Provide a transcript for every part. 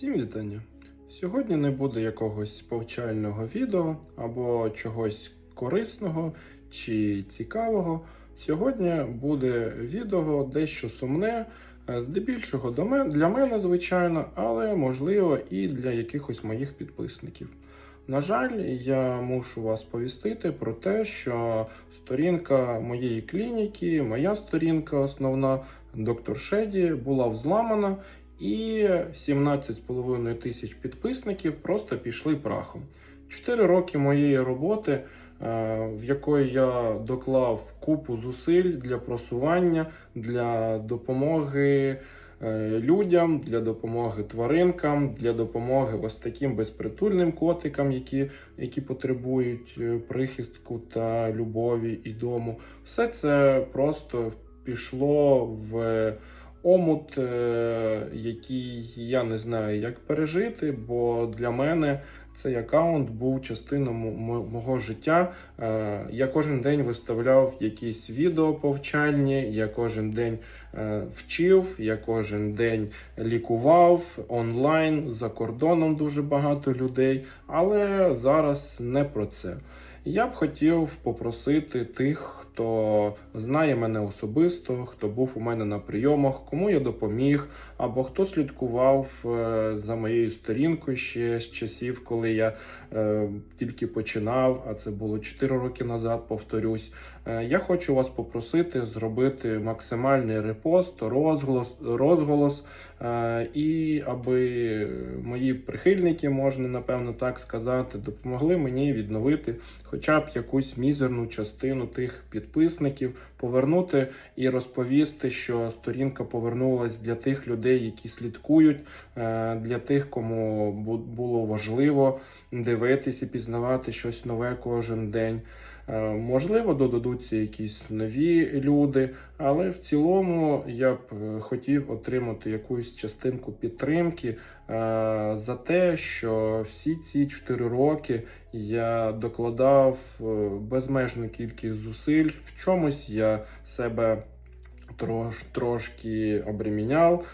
Всім вітання! Сьогодні не буде якогось повчального відео або чогось корисного чи цікавого. Сьогодні буде відео дещо сумне, е, здебільшого для мене, звичайно, але можливо і для якихось моїх підписників. На жаль, я мушу вас повістити про те, що сторінка моєї клініки, моя сторінка основна, доктор Шеді, була взламана, і 17,5 тисяч підписників просто пішли прахом. Чотири роки моєї роботи, е, в якої я доклав купу зусиль для просування, для допомоги е, людям, для допомоги тваринкам, для допомоги ось таким безпритульним котикам, які, які потребують е, прихистку та любові і дому. Все це просто пішло в омут, е, який я не знаю, як пережити, бо для мене цей аккаунт був частиною мо- мо- мого життя. Е, Я кожен день виставляв якісь відео повчальні, я кожен день е, вчив, я кожен день лікував онлайн за кордоном дуже багато людей, але зараз не про це. Я б хотів попросити тих, хто знає мене особисто, хто був у мене на прийомах, кому я допоміг, або хто слідкував е, за моєю сторінкою ще з часів, коли я е, тільки починав, а це було 4 роки назад, повторюсь. Е, я хочу вас попросити зробити максимальний репост, розголос, розголос, е, і аби мої прихильники, можна напевно так сказати, допомогли мені відновити хоча б якусь мізерну частину тих підписників, повернути і розповісти, що сторінка повернулась для тих людей, які слідкують, е, для тих, кому було важливо дивитись і пізнавати щось нове кожен день. Е, Можливо, додадуться якісь нові люди, але в цілому я б е, хотів отримати якусь частинку підтримки е, за те, що всі ці 4 роки я докладав безмежну кількість зусиль. В чомусь я себе трош, трошки обреміняв,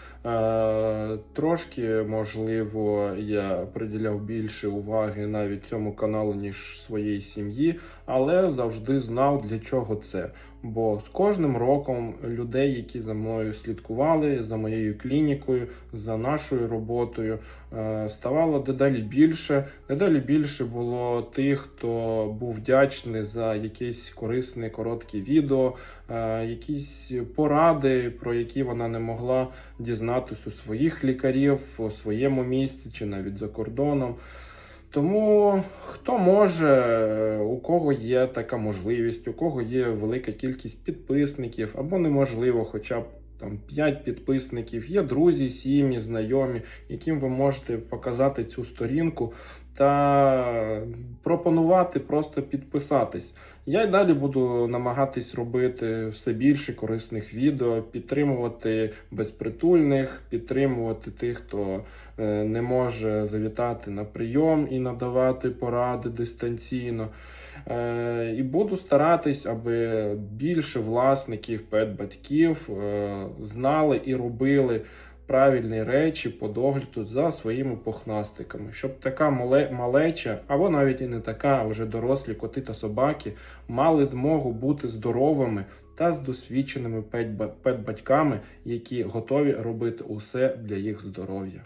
трошки, можливо, я приділяв більше уваги навіть цьому каналу, ніж своїй сім'ї, але завжди знав, для чого це. Бо з кожним роком людей, які за мною слідкували, за моєю клінікою, за нашою роботою, е, ставало дедалі більше. Дедалі більше було тих, хто був вдячний за якесь корисне коротке відео, е, якісь поради, про які вона не могла дізнатися у своїх лікарів, у своєму місці чи навіть за кордоном. Тому хто може, у кого є така можливість, у кого є велика кількість підписників, або неможливо, хоча б там 5 підписників, є друзі, сім'ї, знайомі, яким ви можете показати цю сторінку та пропонувати просто підписатись. Я й далі буду намагатись робити все більше корисних відео, підтримувати безпритульних, підтримувати тих, хто е, не може завітати на прийом і надавати поради дистанційно. Е, І буду старатись, аби більше власників, педбатьків е, знали і робили правильні речі по догляду за своїми пухнастиками, щоб така малеча, або навіть і не така, а вже дорослі коти та собаки мали змогу бути здоровими та з досвідченими педбатьками, які готові робити усе для їх здоров'я.